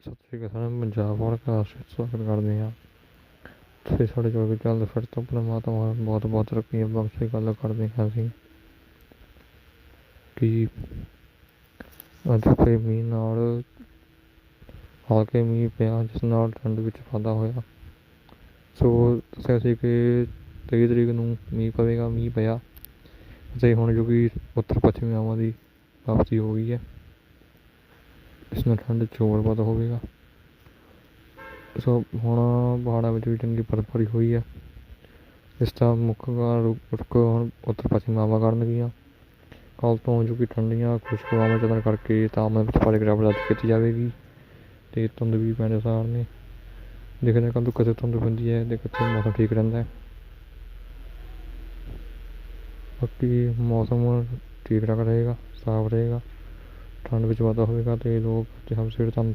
ਸਤਿ ਸ਼੍ਰੀ ਅਕਾਲ ਸਾਰਿਆਂ ਨੂੰ, ਪੰਜਾਬ ਔਰ ਵਿੱਚ ਸਵਾਗਤ ਕਰਦੇ ਹਾਂ। ਤੁਸੀਂ ਸਾਡੇ ਜੋ ਵੀ ਚੱਲਦੇ ਫਿਰ ਤੋਂ ਪਰਮਾਤਮਾ ਬਹੁਤ ਬਹੁਤ ਰੱਖੀਆਂ ਬਖਸ਼ੇ ਗੱਲ ਕਰਦੇ ਹਾਂ ਅਸੀਂ। ਕਿ ਅੱਜ ਫੇ ਮੀਂਹ ਨਾਲ, ਹਲਕੇ ਮੀਂਹ ਪਿਆ, ਜਿਸ ਨਾਲ ਠੰਡ ਵਿੱਚ ਵਾਧਾ ਹੋਇਆ। ਸੋ, ਦੱਸਿਆ ਸੀ ਕਿ ਤੇਈ ਤਰੀਕ ਨੂੰ ਮੀਂਹ ਪਵੇਗਾ, ਮੀਂਹ ਪਿਆ। ਅਤੇ ਹੁਣ ਜੋ ਕਿ ਉੱਤਰ ਪੱਛਮੀ ਹਵਾ ਦੀ ਵਾਪਸੀ ਹੋ ਗਈ ਹੈ। ਇਸ ਨਾਲ ਠੰਡ 'ਚ ਹੋਰ ਵਾਧਾ ਹੋਵੇਗਾ। ਸੋ ਹੁਣ ਪਹਾੜਾਂ ਵਿੱਚ ਵੀ ਚੰਗੀ ਬਰਫਬਾਰੀ ਹੋਈ ਹੈ ਇਸ ਦਾ ਮੁੱਖ ਕਾਰਨ ਰੁਕ ਹੁਣ ਉੱਤਰ ਪੱਛਮੀ ਹਵਾ ਕਰਨਗੀਆਂ ਕੱਲ੍ਹ ਤੋਂ ਜੋ ਕਿ ਠੰਡੀਆਂ ਖੁਸ਼ਕ ਹਵਾਵਾਂ ਚੱਲਣ ਕਰਕੇ ਤਾਪਮਾਨ ਵਿੱਚ ਭਾਰੀ ਗਿਰਾਵਟ ਦਰਜ ਕੀਤੀ ਜਾਵੇਗੀ ਅਤੇ ਧੁੰਦ ਵੀ ਪੈਣ ਦੇ ਅਸਾਰ ਨੇ। ਦੇਖਦੇ ਹਾਂ ਕੱਲ੍ਹ ਤੋਂ ਕਿਤੇ ਧੁੰਦ ਪੈਂਦੀ ਹੈ ਅਤੇ ਕਿਤੇ ਮੌਸਮ ਠੀਕ ਰਹਿੰਦਾ ਹੈ। ਬਾਕੀ ਮੌਸਮ ਠੀਕ ਠਾਕ ਰਹੇਗਾ, ਸਾਫ਼ ਰਹੇਗਾ। ਠੰਡ ਵਿੱਚ ਵਾਧਾ ਹੋਵੇਗਾ ਤੇ ਲੋਕ ਤੇ ਹਮ ਤੁਹਾਨੂੰ ਸਾਹਮਣੇ